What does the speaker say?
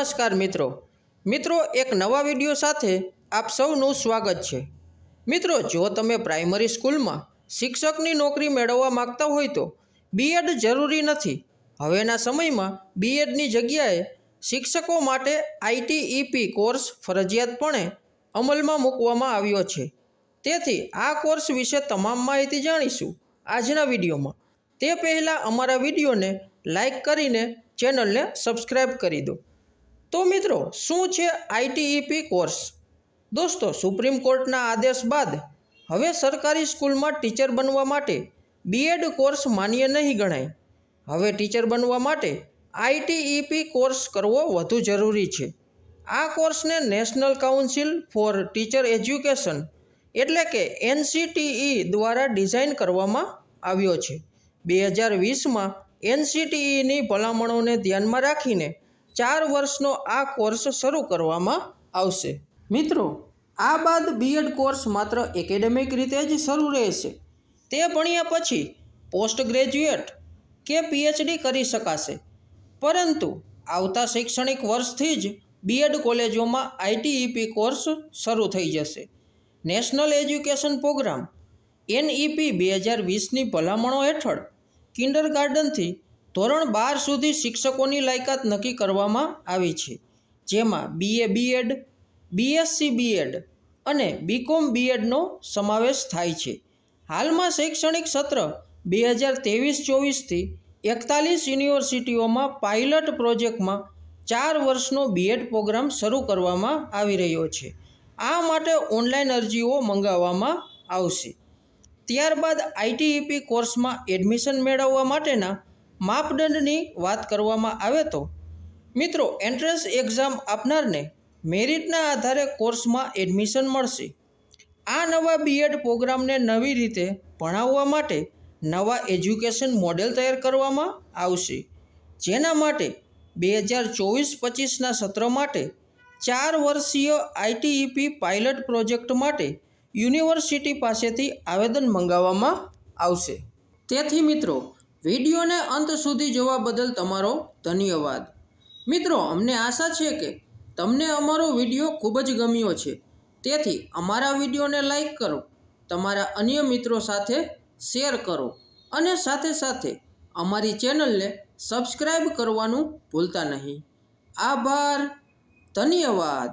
નમસ્કાર મિત્રો. મિત્રો, એક નવા વીડિયો સાથે આપ સૌનું સ્વાગત છે. મિત્રો, જો તમે પ્રાઇમરી સ્કૂલમાં શિક્ષકની નોકરી મેળવવા માંગતા હોય તો બીએડ જરૂરી નથી. હવેના સમયમાં બીએડની જગ્યાએ શિક્ષકો માટે આઈટીઈપી કોર્સ ફરજિયાતપણે અમલમાં મૂકવામાં આવ્યો છે. તેથી આ કોર્સ વિશે તમામ માહિતી જાણીશું આજના વિડીયોમાં. તે પહેલાં અમારા વિડીયોને લાઈક કરીને ચેનલને સબસ્ક્રાઈબ કરી દો. તો મિત્રો, શું છે આઈટીઈપી કોર્સ? દોસ્તો, સુપ્રીમ કોર્ટના આદેશ બાદ હવે સરકારી સ્કૂલમાં ટીચર બનવા માટે બીએડ કોર્સ માન્ય નહીં ગણાય. હવે ટીચર બનવા માટે આઈટીઈપી કોર્સ કરવો વધુ જરૂરી છે. આ કોર્સને national council for teacher education એટલે કે એનસીટીઈ દ્વારા ડિઝાઇન કરવામાં આવ્યો છે. બે હજાર વીસમાં એનસીટીઈની ભલામણોને ધ્યાનમાં રાખીને ચાર વર્ષનો આ કોર્સ શરૂ કરવામાં આવશે. મિત્રો, આ બાદ બીએડ કોર્સ માત્ર એકેડેમિક રીતે જ શરૂ રહેશે. તે ભણ્યા પછી પોસ્ટ ગ્રેજ્યુએટ કે પીએચડી કરી શકાશે. પરંતુ આવતા શૈક્ષણિક વર્ષથી જ બીએડ કોલેજોમાં આઈટીઈપી કોર્સ શરૂ થઈ જશે. નેશનલ એજ્યુકેશન પ્રોગ્રામ એનઈપી બે હજાર વીસની ભલામણો હેઠળ કિન્ડર ગાર્ડનથી ધોરણ બાર સુધી શિક્ષકોની લાયકાત નક્કી કરવામાં આવી છે, જેમાં બીએ બીએડ બીએસસી બીએડ અને બીકોમ બીએડનો સમાવેશ થાય છે. હાલમાં શૈક્ષણિક સત્ર બે હજાર ત્રેવીસ ચોવીસથી એકતાલીસ યુનિવર્સિટીઓમાં પાયલટ પ્રોજેક્ટમાં ચાર વર્ષનો બીએડ પ્રોગ્રામ શરૂ કરવામાં આવી રહ્યો છે. આ માટે ઓનલાઈન અરજીઓ મંગાવવામાં આવશે. ત્યારબાદ આઈટીઈપી કોર્સમાં એડમિશન મેળવવા માટેના માપદંડની વાત કરવામાં આવે તો? મિત્રો, એન્ટ્રન્સ એક્ઝામ આપનારને મેરિટના આધારે કોર્સમાં એડમિશન મળશે. આ નવા બીએડ પ્રોગ્રામને નવી રીતે ભણાવવા માટે નવા એજ્યુકેશન મોડેલ તૈયાર કરવામાં આવશે. જેના માટે બે હજાર ચોવીસ પચીસના સત્ર માટે ચાર વર્ષીય આઈટીઈપી પાયલટ પ્રોજેક્ટ માટે યુનિવર્સિટી પાસેથી આવેદન મંગાવવામાં આવશે. તેથી મિત્રો વિડીયોને અંત સુધી જોવા બદલ તમારો ધન્યવાદ. મિત્રો, અમને આશા છે કે તમને અમારો વીડિયો ખૂબ જ ગમ્યો છે. તેથી અમારા વિડીયોને લાઈક કરો, તમારા અન્ય મિત્રો સાથે શેર કરો અને સાથે સાથે અમારી ચેનલને સબસ્ક્રાઈબ કરવાનું ભૂલતા નહીં. આભાર, ધન્યવાદ.